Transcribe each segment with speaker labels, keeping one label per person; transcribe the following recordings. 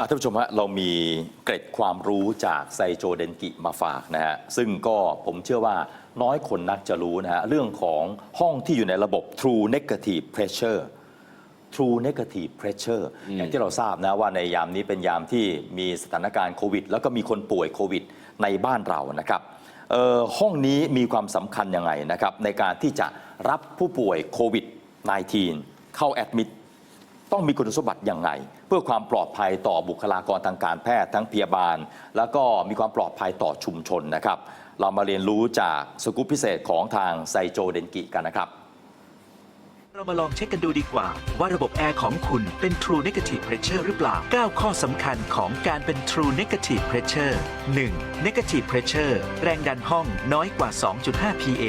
Speaker 1: อะท่านผู้ชมฮะเรามีเกร็ดความรู้จากไซโจเดนกิมาฝากนะฮะซึ่งก็ผมเชื่อว่าน้อยคนนักจะรู้นะฮะเรื่องของห้องที่อยู่ในระบบ True Negative Pressure True Negative Pressure อย่างที่เราทราบนะว่าในยามนี้เป็นยามที่มีสถานการณ์โควิด แล้วก็มีคนป่วยโควิด ในบ้านเรานะครับเอ่อห้องนี้มีความสำคัญยังไงนะครับในการที่จะรับผู้ป่วยโควิด -19 เข้าแอดมิด ต้องมีคุณสมบัติอย่างไรเพื่อความปลอดภัยต่อบุคลากรทางการแพทย์ทั้งพยาบาล แล้วก็มีความปลอดภัยต่อชุมชนนะครับ เรามาเรียนรู้จากสกู๊ปพิเศษของทางไซโจเดนกิกันนะครับ
Speaker 2: เรามาลองเช็คกันดูดีกว่า ว่าระบบแอร์ของคุณเป็น True Negative Pressure หรือเปล่า 9 ข้อสำคัญของการเป็น True Negative Pressure 1. Negative Pressure แรงดันห้องน้อยกว่า 2.5 PA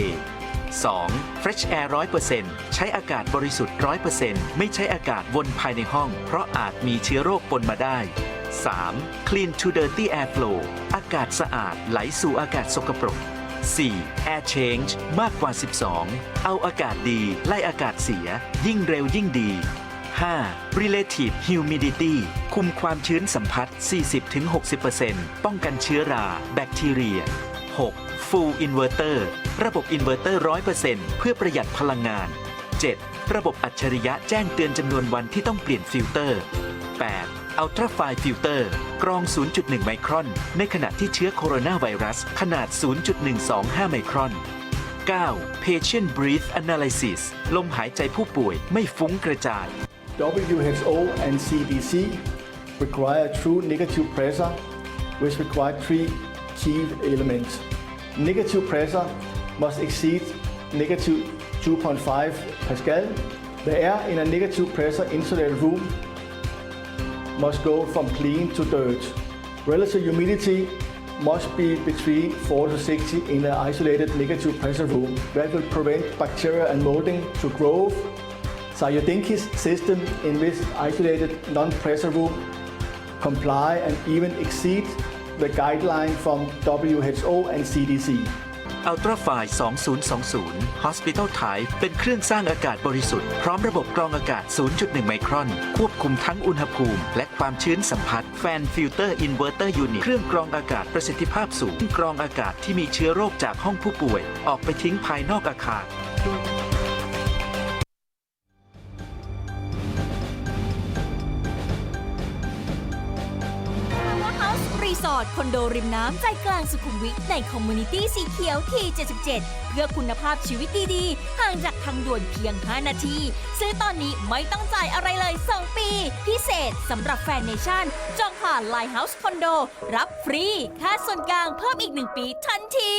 Speaker 2: 2. Fresh Air 100%ใช้อากาศบริสุทธิ์ 100%ไม่ใช้อากาศวนภายในห้อง เพราะอาจมีเชื้อโรคปนมาได้ 3. Clean to Dirty Air Flow อากาศสะอาดไหลสู่อากาศสกปรก 4. Air Change มากกว่า 12 เอาอากาศดี ไล่อากาศเสีย ยิ่งเร็วยิ่งดี 5. Relative Humidity คุมความชื้นสัมผัส 40-60%ป้องกันเชื้อรา แบคทีเรีย 6. Full Inverter ระบบอินเวอร์เตอร์100%เพื่อประหยัดพลังงาน 7. ระบบอัจฉริยะแจ้งเตือนจำนวนวันที่ต้องเปลี่ยนฟิลเตอร์ 8. อัลตราไฟฟิลเตอร์กรอง 0.1 ไมครอน ในขณะที่เชื้อโคโรนาไวรัส ขนาด 0.125 ไมครอน 9. Patient Breath Analysis ลมหายใจผู้ป่วยไม่ฟุ้งกระจาย
Speaker 3: WHO and CDC require true negative pressure which require three key elements Negative pressure must exceed negative 2.5 Pascal. The air in a negative pressure insulated room must go from clean to dirt. Relative humidity must be between 4 to 60 in an isolated negative pressure room. That will prevent bacteria and molding to grow. Sayodinki's system in this isolated non-pressure room comply and even exceed the guideline from WHO and CDC.
Speaker 2: Ultrafy 2020 Hospital Type เป็นเครื่องสร้างอากาศบริสุทธิ์ พร้อมระบบกรองอากาศ 0.1 ไมครอน ควบคุมทั้งอุณหภูมิ และความชื้นสัมผัสแฟนฟิลเตอร์อินเวอร์เตอร์ยูนิตเครื่องกรองอากาศประสิทธิภาพสูง กรองอากาศที่มีเชื้อโรคจากห้องผู้ป่วย ออกไปทิ้งภายนอกอาคาร
Speaker 4: รีสอร์ทคอนโดริมน้ำใจกลางสุขุมวิทในคอมมูนิตี้สีเขียวที77 เพื่อคุณภาพชีวิตดีๆ ห่างจากทางด่วนเพียง 5 นาที ซื้อตอนนี้ไม่ต้องจ่ายอะไรเลย 2 ปี พิเศษสำหรับแฟนเนชั่น จองผ่านไลน์เฮาส์คอนโดรับฟรี ค่าส่วนกลางเพิ่มอีก 1 ปีทันที